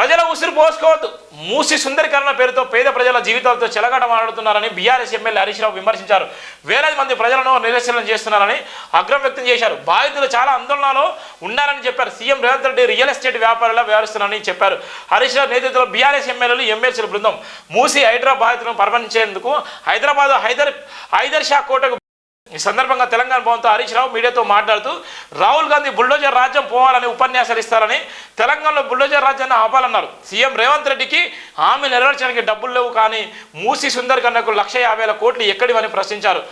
ప్రజల ఉసిరు పోసుకోవద్దు. మూసి సుందరీకరణ పేరుతో పేద ప్రజల జీవితాలతో చెలగాటమాడుతున్నారని బీఆర్ఎస్ ఎమ్మెల్యే హరీష్ రావు విమర్శించారు. వేలాది మంది ప్రజలను నిరసనలు చేస్తున్నారని అగ్రం వ్యక్తం చేశారు. బాధితులు చాలా ఆందోళనలో ఉన్నారని చెప్పారు. CM Revanth Reddy real estate వ్యాపారులా వ్యవహరిస్తున్నారని చెప్పారు. హరీష్ రావు నేతృత్వంలో బీఆర్ఎస్ ఎమ్మెల్యేలు ఎమ్మెల్సీల బృందం మూసి హైదరాబాద్ బాధితులను పరమనించేందుకు హైదరాబాద్ హైదర్ హైదర్ షా కోటకు ఈ సందర్భంగా తెలంగాణ భవన్తో హరీష్ రావు మీడియాతో మాట్లాడుతూ రాహుల్ గాంధీ బుల్డోజర్ రాజ్యం పోవాలని ఉపన్యాసాలు ఇస్తారని తెలంగాణలో బుల్డోజర్ రాజ్యాన్ని ఆపాలన్నారు. సీఎం రేవంత్ రెడ్డికి హామీ నెరవేర్చడానికి డబ్బులు లేవు కానీ మూసి సుందరికన్నకు లక్ష యాభై వేల కోట్లు ఎక్కడివని ప్రశ్నించారు.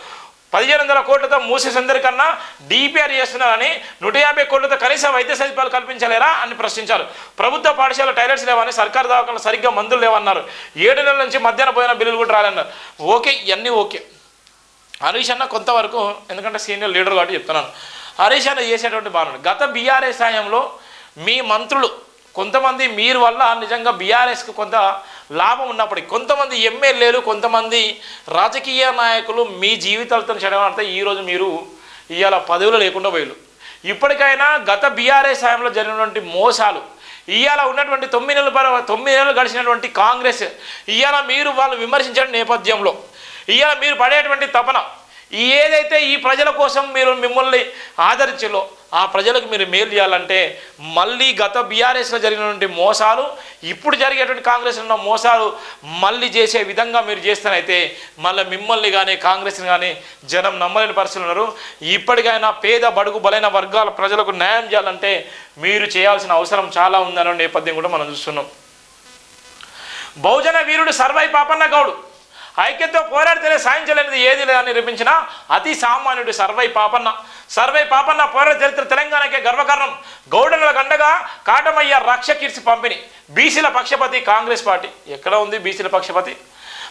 పదిహేను వందల కోట్లతో మూసి సుందరికన్నా డిపిఆర్ చేస్తున్నారని నూట యాభై కోట్లతో కనీస వైద్య సదుపాయాలు కల్పించలేరా అని ప్రశ్నించారు. ప్రభుత్వ పాఠశాల టైలెట్స్ లేవని సర్కారు దవాఖాన సరిగ్గా మందులు లేవన్నారు. ఏడు నెలల నుంచి మధ్యాహ్న భోజన బిల్లులు కూడా రాలన్నారు ఓకే ఇవన్నీ ఓకే. హరీష్ అన్న కొంతవరకు ఎందుకంటే సీనియర్ లీడర్ కాబట్టి చెప్తున్నాను. హరీష్ అన్న చేసేటువంటి బాగున్నాడు గత బీఆర్ఎస్ హయాంలో మీ మంత్రులు కొంతమంది మీరు వల్ల నిజంగా బీఆర్ఎస్కి కొంత లాభం ఉన్నప్పటికీ కొంతమంది ఎమ్మెల్యేలు కొంతమంది రాజకీయ నాయకులు మీ జీవితాలతో చెడగొడితే ఈరోజు మీరు ఇవాళ పదవులు లేకుండా పోయారు ఇప్పటికైనా గత బీఆర్ఎస్ హయాంలో జరిగినటువంటి మోసాలు ఇవాళ ఉన్నటువంటి తొమ్మిది నెలల పర తొమ్మిది నెలలు గడిచినటువంటి కాంగ్రెస్ ఇవాళ మీరు వాళ్ళు విమర్శించిన నేపథ్యంలో ఇవాళ మీరు పడేటువంటి తపన. ఈ ఏదైతే ఈ ప్రజల కోసం మీరు మిమ్మల్ని ఆదరించలో ఆ ప్రజలకు మీరు మేలు చేయాలంటే మళ్ళీ గత బీఆర్ఎస్లో జరిగినటువంటి మోసాలు ఇప్పుడు జరిగేటువంటి కాంగ్రెస్ ఉన్న మోసాలు మళ్ళీ చేసే విధంగా మీరు చేస్తేనైతే మళ్ళీ మిమ్మల్ని కానీ కాంగ్రెస్ని కానీ జనం నమ్మలేని పరిస్థితులు ఉన్నారు. ఇప్పటికైనా పేద బడుగు బలైన వర్గాల ప్రజలకు న్యాయం చేయాలంటే మీరు చేయాల్సిన అవసరం చాలా ఉందనే నేపథ్యం కూడా మనం చూస్తున్నాం. బహుజన వీరుడు సర్వై పాపన్న గౌడు. ఐక్యతతో పోరాడితేనే సాధించలేనిది ఏది లేదని నిరూపించిన అతి సామాన్యుడు సర్వై పాపన్న. సర్వై పాపన్న పోరాట చరిత్ర తెలంగాణకే గర్వకారణం. గౌడనుల కండగా కాటమయ్య రక్ష కీర్తి పంపిణీ. బీసీల పక్షపతి కాంగ్రెస్ పార్టీ. ఎక్కడ ఉంది బీసీల పక్షపతి?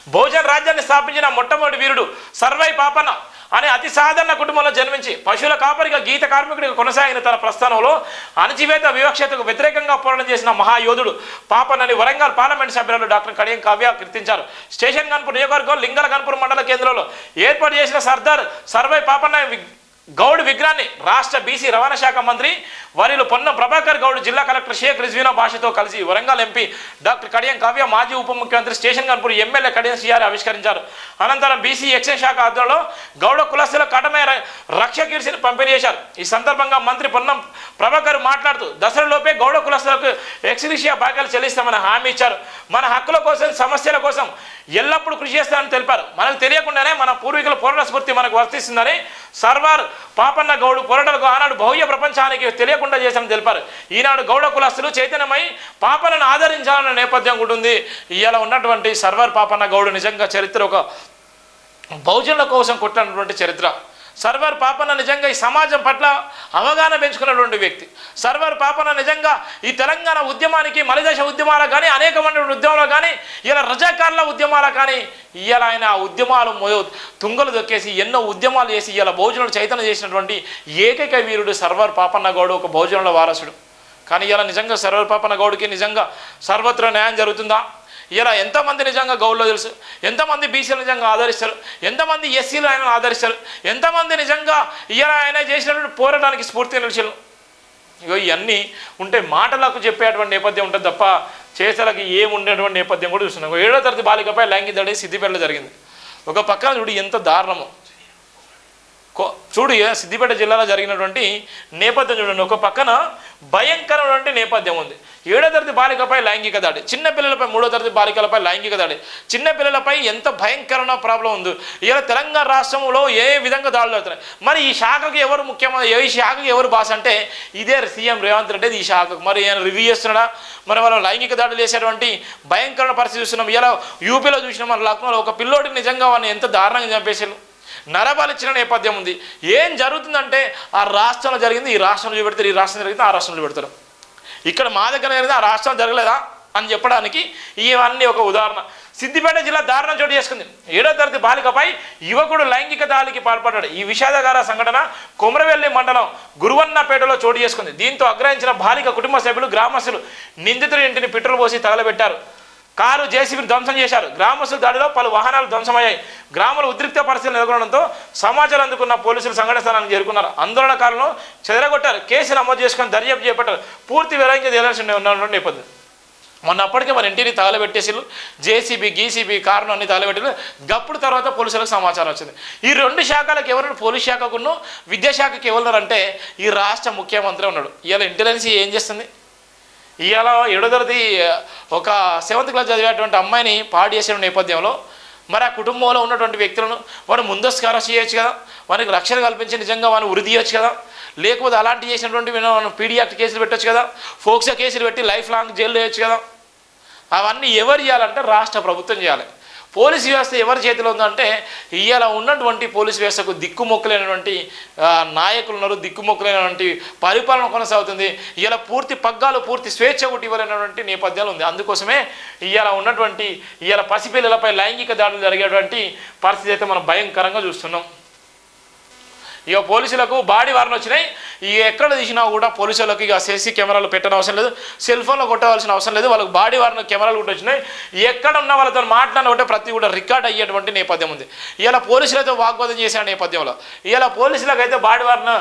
భోజన రాజ్యాన్ని స్థాపించిన మొట్టమొదటి వీరుడు సర్వై పాపన్న అనే అతి సాధారణ కుటుంబంలో జన్మించి పశువుల కాపరిగా గీత కార్మికుడిగా కొనసాగిన తన ప్రస్థానంలో అణచివేత వివక్షతకు వ్యతిరేకంగా పోరాటం చేసిన మహాయోధుడు పాపనని వరంగల్ పార్లమెంట్ సభ్యులు డాక్టర్ కడియం కావ్య కీర్తించారు స్టేషన్ కన్పూర్ నియోజకవర్గం లింగల కన్పూర్ మండల కేంద్రంలో ఏర్పాటు చేసిన సర్దార్ సర్వై పాపన్న వి- గౌడ్ విగ్రహాన్ని రాష్ట్ర బీసీ రవాణా శాఖ మంత్రి వరిలు పొన్నం ప్రభాకర్ గౌడ్ జిల్లా కలెక్టర్ షేక్ రిజ్వీనా భాషతో కలిసి వరంగల్ ఎంపీ డాక్టర్ కడియం కావ్య మాజీ ఉప ముఖ్యమంత్రి station Ghanpur MLA Kadiyam CR ఆవిష్కరించారు. అనంతరం బీసీ ఎక్సైజ్ శాఖ ఆధ్వర్యంలో గౌడ కులస్తుల కటమే రక్ష కీర్తిని పంపిణీ చేశారు. ఈ సందర్భంగా మంత్రి పొన్నం ప్రభాకర్ మాట్లాడుతూ దసరాలోపే గౌడ కులస్తులకు ఎక్స్గ్రిషియా భాగాలు చెల్లిస్తామని హామీ ఇచ్చారు. మన హక్కుల కోసం సమస్యల కోసం ఎల్లప్పుడూ కృషి చేస్తామని తెలిపారు. మనకు తెలియకుండానే మన పూర్వీకుల పోరాట స్ఫూర్తి మనకు వర్తిస్తుందని సర్వార్ పాపన్న గౌడు కొరటలకు ఆనాడు భవ్య ప్రపంచానికి తెలియకుండా చేశామని తెలిపారు. ఈనాడు గౌడ కులస్తులు చైతన్యమై పాపనను ఆదరించాలన్న నేపథ్యం కూడా ఉంది. ఇవాళ ఉన్నటువంటి సర్వర్ పాపన్న గౌడు నిజంగా చరిత్ర ఒక బహుజనుల కోసం కొట్టినటువంటి చరిత్ర. సర్వర్ పాపన నిజంగా ఈ సమాజం పట్ల అవగాహన పెంచుకున్నటువంటి వ్యక్తి. సర్వర్ పాపన నిజంగా ఈ తెలంగాణ ఉద్యమానికి మలిదశ ఉద్యమాలకు కానీ అనేకమైనటువంటి ఉద్యమాలు కానీ ఇలా రజాకారుల ఉద్యమాలు కానీ ఇవాళ ఆయన ఆ ఉద్యమాలు తుంగలు దొక్కేసి ఎన్నో ఉద్యమాలు చేసి ఇలా భోజనాలు చైతన్యం చేసినటువంటి ఏకైక వీరుడు సర్వర్ పాపన్న గౌడు ఒక భోజనంలో వారసుడు. కానీ ఇలా నిజంగా సర్వర్ పాపన్న గౌడికి నిజంగా సర్వత్ర న్యాయం జరుగుతుందా? ఇలా ఎంతమంది నిజంగా గౌడ్లో తెలుసు? ఎంతమంది బీసీలు నిజంగా ఆదరిస్తారు? ఎంతమంది ఎస్సీలు ఆయన ఆదరిస్తారు? ఎంతమంది నిజంగా ఇలా ఆయన చేసినటువంటి పోరాటానికి స్ఫూర్తి నిలిచారు? ఇగో ఇవన్నీ ఉంటే మాటలకు చెప్పేటువంటి నేపథ్యం ఉంటుంది తప్ప చేతలకు ఏముండేటువంటి నేపథ్యం కూడా చూస్తున్నాం. ఏడో తరగతి బాలికపై లైంగిక దాడి సిద్దిపేటలో జరిగింది. ఒక పక్కన చూడు ఎంత దారుణమో. చూడు సిద్దిపేట జిల్లాలో జరిగినటువంటి నేపథ్యం చూడండి. ఒక పక్కన భయంకరమైనటువంటి నేపథ్యం ఉంది. ఏడో తరగతి బాలికపై లైంగిక దాడి చిన్నపిల్లలపై మూడో తరగతి బాలికలపై లైంగిక దాడి చిన్నపిల్లలపై ఎంత భయంకరమైన ప్రాబ్లం ఉంది. ఇలా తెలంగాణ రాష్ట్రంలో ఏ విధంగా దాడులు అవుతున్నాయి మరి ఈ శాఖకు ఎవరు ముఖ్యమంత్రి ఏ శాఖకు ఎవరు బాస్ అంటే ఇదే సీఎం రేవంత్ రెడ్డి ఈ శాఖకు. మరి ఆయన రివ్యూ చేస్తున్నాడా? మరి వాళ్ళు లైంగిక దాడులు చేసేటువంటి భయంకరమైన పరిస్థితి చూస్తున్నాం. ఇలా యూపీలో చూసినాం. మన లక్నోలో ఒక పిల్లోడికి నిజంగా వాళ్ళని ఎంత దారుణంగా చంపేసారు నరబలిచ్చిన నేపథ్యం ఉంది. ఏం జరుగుతుందంటే ఆ రాష్ట్రంలో జరిగింది ఈ రాష్ట్రంలో చూపెడతారు ఈ రాష్ట్రం జరిగింది ఆ రాష్ట్రంలో పెడతారు ఇక్కడ మా దగ్గర జరిగింది ఆ రాష్ట్రం జరగలేదా అని చెప్పడానికి ఇవన్నీ ఒక ఉదాహరణ. సిద్దిపేట జిల్లా దారుణం చోటు చేసుకుంది. ఏడో తరగతి బాలికపై యువకుడు లైంగిక దాడికి పాల్పడ్డాడు. ఈ విషాదకర సంఘటన కొమరవెల్లి మండలం గురువన్నపేటలో చోటు చేసుకుంది. దీంతో ఆగ్రహించిన బాలిక కుటుంబ సభ్యులు గ్రామస్తులు నిందితుడి ఇంటిని పెట్రోల్ పోసి తగలబెట్టారు. కారు జేసీబీని ధ్వంసం చేశారు. గ్రామస్తుల దాడిలో పలు వాహనాలు ధ్వంసమయ్యాయి. గ్రామంలో ఉద్రిక్త పరిస్థితులు నెలకొనడంతో సమాచారం అందుకున్న పోలీసులు సంఘటన స్థలానికి చేరుకున్నారు. ఆందోళనకారులను చెదరగొట్టారు. కేసు నమోదు చేసుకొని దర్యాప్తు చేపట్టారు. పూర్తి వివరంగా తేలాల్సి ఉన్నటువంటి నేపథ్యం. మొన్న అప్పటికే మన ఇంటిని తగలబెట్టేసిళ్ళు. జేసీబీ గీసీబీ కారణం అన్ని తగలబెట్టిలు గప్పుడు తర్వాత పోలీసులకు సమాచారం వచ్చింది. ఈ రెండు శాఖలకు ఎవరు పోలీస్ శాఖకును విద్యాశాఖకి ఎవరున్నారంటే ఈ రాష్ట్ర ముఖ్యమంత్రి ఉన్నాడు. ఇవాళ ఇంటెలిజెన్స్ ఏం చేస్తుంది? ఇవాళ ఏడో తరగతి ఒక సెవెంత్ క్లాస్ చదివేటువంటి అమ్మాయిని పాడు చేసిన నేపథ్యంలో మరి ఆ కుటుంబంలో ఉన్నటువంటి వ్యక్తులను వారు ముందస్తు అరెస్ట్ చేయొచ్చు కదా? వారికి రక్షణ కల్పించి నిజంగా వారిని వృద్ధి తీయొచ్చు కదా? లేకపోతే అలాంటి చేసినటువంటి మనం పీడియాక్ట్ కేసులు పెట్టచ్చు కదా? ఫోక్సా కేసులు పెట్టి లైఫ్ లాంగ్ జైలు వేయచ్చు కదా? అవన్నీ ఎవరు చేయాలంటే రాష్ట్ర ప్రభుత్వం చేయాలి. పోలీస్ వ్యవస్థ ఎవరి చేతిలో ఉందంటే ఇవాళ ఉన్నటువంటి పోలీస్ వ్యవస్థకు దిక్కుమొక్కలైనటువంటి నాయకులు ఉన్నారు దిక్కుమొక్కలైనటువంటి పరిపాలన కొనసాగుతుంది. ఇలా పూర్తి పగ్గాలు పూర్తి స్వేచ్ఛ ఒకటి ఇవ్వలేనటువంటి నేపథ్యాలు ఉంది. అందుకోసమే ఇవాళ ఉన్నటువంటి ఇవాళ పసిపిల్లలపై లైంగిక దాడులు జరిగేటువంటి పరిస్థితి అయితే మనం భయంకరంగా చూస్తున్నాం. ఇక పోలీసులకు బాడీ వార్లు వచ్చినాయి. ఇక ఎక్కడ తీసినా కూడా పోలీసులకు ఇక సీసీ కెమెరాలు పెట్టిన అవసరం లేదు. సెల్ ఫోన్లో కొట్టవలసిన అవసరం లేదు. వాళ్ళకి బాడీ వార్లు కెమెరాలు కూడా వచ్చినాయి. ఎక్కడ ఉన్న వాళ్ళతో మాట్లాడిన ప్రతి కూడా రికార్డ్ అయ్యేటువంటి నేపథ్యం ఉంది. ఇలా పోలీసులతో వాగ్వాదం చేసిన నేపథ్యంలో ఇలా పోలీసులకు అయితే బాడీ వార్ను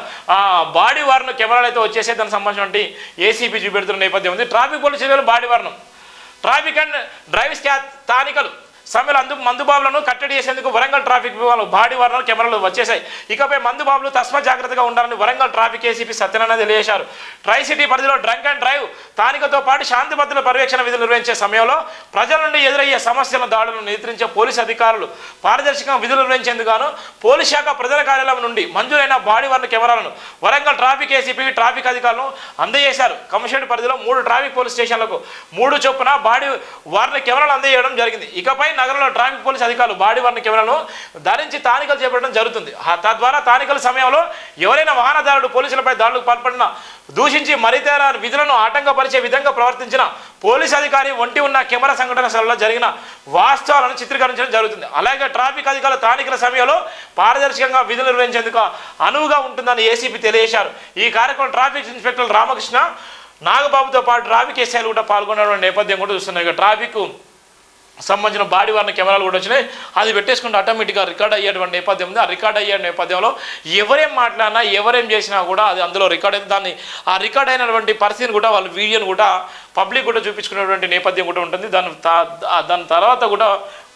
బాడీ వార్ను కెమెరాలు అయితే వచ్చేసే దానికి సంబంధించినటువంటి ఏసీపీ చూపెడుతున్న నేపథ్యం ఉంది. ట్రాఫిక్ పోలీసులు body worn. Traffic and driving స్థానికలు సమయంలో అందుకు మందుబాబులను కట్టడి చేసేందుకు వరంగల్ ట్రాఫిక్ వాళ్ళు బాడీ వర్ణాలు కెమెరాలు వచ్చేసాయి ఇకపై మందుబాబులు తస్మ జాగ్రత్తగా ఉండాలని వరంగల్ ట్రాఫిక్ ఏసీపీ సత్యనారాయణ తెలియజేశారు. ట్రై సిటీ పరిధిలో డ్రంక్ అండ్ డ్రైవ్ స్థానికతో పాటు శాంతి భద్రతల పర్యవేక్షణ విధులు నిర్వహించే సమయంలో ప్రజల నుండి ఎదురయ్యే సమస్యల దాడులను నియంత్రించే పోలీసు అధికారులు పారదర్శకంగా విధులు నిర్వహించేందుకు గాను పోలీస్ శాఖ ప్రజల కార్యాలయం నుండి మంజూరైన బాడీ వర్ణ కెమెరాలను వరంగల్ ట్రాఫిక్ ఏసీపీ ట్రాఫిక్ అధికారులను అందజేశారు. కమిషనరేట్ పరిధిలో మూడు ట్రాఫిక్ పోలీస్ స్టేషన్లకు మూడు చొప్పున బాడీ వారిని కెమెరాలు అందజేయడం జరిగింది. ఇకపై నగరంలో ట్రాఫిక్ పోలీస్ అధికారులు బాడీ వర్ణ కెమెరాలను ధరించి తానికలు చేపట్టడం జరుగుతుంది. తద్వారా తానికల సమయంలో ఎవరైనా వాహనదారుడు పోలీసులపై దాడులకు పాల్పడిన దూషించి మరితేర విధులను ఆటంకపరిచే విధంగా ప్రవర్తించిన పోలీస్ అధికారి ఒంటి ఉన్న కెమెరా సంఘటన స్థలంలో జరిగిన వాస్తవాలను చిత్రీకరించడం జరుగుతుంది. అలాగే ట్రాఫిక్ అధికారులు తానికల సమయంలో పారదర్శకంగా విధులు నిర్వహించేందుకు అనువుగా ఉంటుందని ఏసీపీ తెలియజేశారు. ఈ కార్యక్రమం ట్రాఫిక్ ఇన్స్పెక్టర్ రామకృష్ణ నాగబాబుతో పాటు ట్రాఫిక్ ఎస్ఐలు కూడా పాల్గొనడం నేపథ్యం కూడా చూస్తున్నాయి ఇక ట్రాఫిక్ సంబంధించిన బాడీ వారిన కెమెరాలు కూడా వచ్చినాయి. అది పెట్టేసుకుంటే ఆటోమేటిక్గా రికార్డ్ అయ్యేటువంటి నేపథ్యం ఉంది. ఆ రికార్డ్ అయ్యే నేపథ్యంలో ఎవరేం మాట్లాడినా ఎవరేం చేసినా కూడా అది అందులో రికార్డ్ అయితే దాన్ని ఆ రికార్డ్ అయినటువంటి పరిస్థితిని కూడా వాళ్ళ వీడియోని కూడా పబ్లిక్ కూడా చూపించుకునేటువంటి నేపథ్యం కూడా ఉంటుంది. దాని దాని తర్వాత కూడా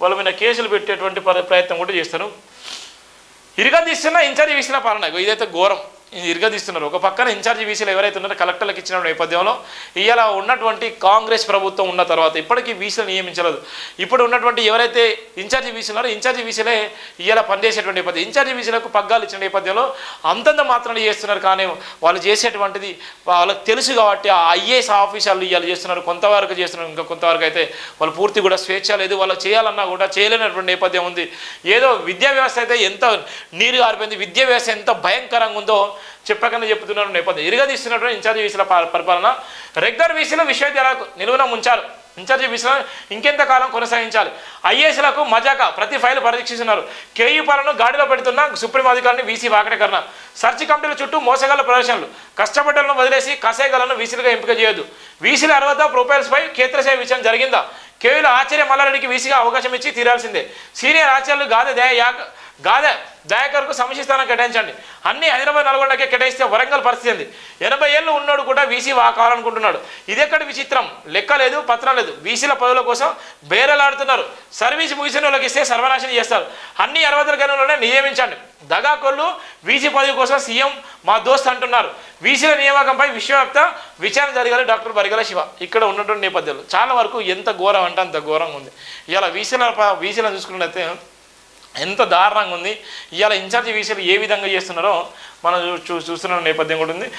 వాళ్ళ మీద కేసులు పెట్టేటువంటి ప్రయత్నం కూడా చేస్తారు. ఇరగదీస్తున్న ఇన్ఛార్జి వీసీల పాలన. ఇదైతే ఘోరం. ఇరగదీస్తున్నారు. ఒక పక్కన ఇన్ఛార్జి వీసీలు ఎవరైతే ఉన్నారో కలెక్టర్లకు ఇచ్చిన నేపథ్యంలో ఇవాళ ఉన్నటువంటి కాంగ్రెస్ ప్రభుత్వం ఉన్న తర్వాత ఇప్పటికీ వీసీలు నియమించలేదు. ఇప్పుడు ఉన్నటువంటి ఎవరైతే ఇన్ఛార్జి వీసీలు ఉన్నారో ఇన్ఛార్జి వీసీలే ఇవాళ పనిచేసేటువంటి నేపథ్యం. ఇన్ఛార్జి వీసీలకు పగ్గాలు ఇచ్చిన నేపథ్యంలో అంతంత మాత్రమే చేస్తున్నారు. కానీ వాళ్ళు చేసేటువంటిది వాళ్ళకి తెలుసు కాబట్టి ఆ ఐఏఎస్ ఆఫీసర్లు ఇవాళ చేస్తున్నారు. కొంతవరకు చేస్తున్నారు. ఇంకా కొంతవరకు అయితే వాళ్ళు పూర్తి కూడా స్వేచ్ఛ లేదు. వాళ్ళు చేయాలన్నా కూడా చేయలేనటువంటి నేపథ్యం ఉంది. ఏదో విద్యా వ్యవస్థ అయితే ఎంత నీరు గారిపోయింది విద్యా వ్యవస్థ ఎంత భయంకరంగా ఉందో చెప్పకనే చెప్తున్నారు నేపథ్యం. ఇరగదీస్తున్నటువంటి ఇన్ఛార్జి వీసీల పరిపాలన. రెగ్యులర్ వీసీలు విశ్వవిద్యాలయాలకు నిలువున ఉంచారు ఇన్ఛార్జి వీసీలను ఇంకెంత కాలం కొనసాగించాలి? ఐఏఎస్లకు మజాక ప్రతి ఫైల్ పరీక్షిస్తున్నారు. కేయూ పాలను గాడిలో పెడుతున్న సుప్రీం అధికారిని వీసీ వాకటకరణ. సర్చ్ కమిటీల చుట్టూ మోసగల ప్రదర్శనలు. కష్టపడ్డలను వదిలేసి కసేగలను వీసీలుగా ఎంపిక చేయొద్దు. వీసీల అర్హత ప్రొఫైల్స్పై క్షేత్రస్థాయి విషయం జరిగిందా? కేవీల ఆచార్య మల్లారెడ్డికి వీసీగా అవకాశం ఇచ్చి తీరాల్సిందే. సీనియర్ ఆచార్యులు గాదె దయ యాక గాదే దయాకర్కు సమిష్టి స్థానం కేటాయించండి. అన్ని హైదరాబాద్ నల్గొండకే కేటాయిస్తే వరంగల్ పరిస్థితి ఏంది? ఎనభై ఏళ్ళు ఉన్నాడు కూడా వీసీ కావాలనుకుంటున్నాడు ఇది ఇదెక్కడి విచిత్రం? లెక్క లేదు పత్రం లేదు. వీసీల పదవుల కోసం బేరలాడుతున్నారు. సర్వీస్ ముగిసిన వాళ్ళకి ఇస్తే సర్వనాశనం చేస్తారు. అన్ని అరవై గనులనే నియమించండి. దగాకొల్లు వీసీ పదవి కోసం సీఎం మా దోస్త్ అంటున్నారు. వీసీల నియామకంపై విశ్వవ్యాప్త విచారణ జరగాలి డాక్టర్ బరిగల శివ. ఇక్కడ ఉన్నటువంటి నేపథ్యంలో చాలా వరకు ఎంత ఘోరం అంటే అంత ఘోరంగా ఉంది. ఇలా వీసీల వీసీలను చూసుకున్నట్లయితే ఎంత దారుణంగా ఉంది. ఇవాళ ఇన్ఛార్జి విషయాలు ఏ విధంగా చేస్తున్నారో మనం చూ- చూస్తున్న నేపథ్యం కూడా ఉంది.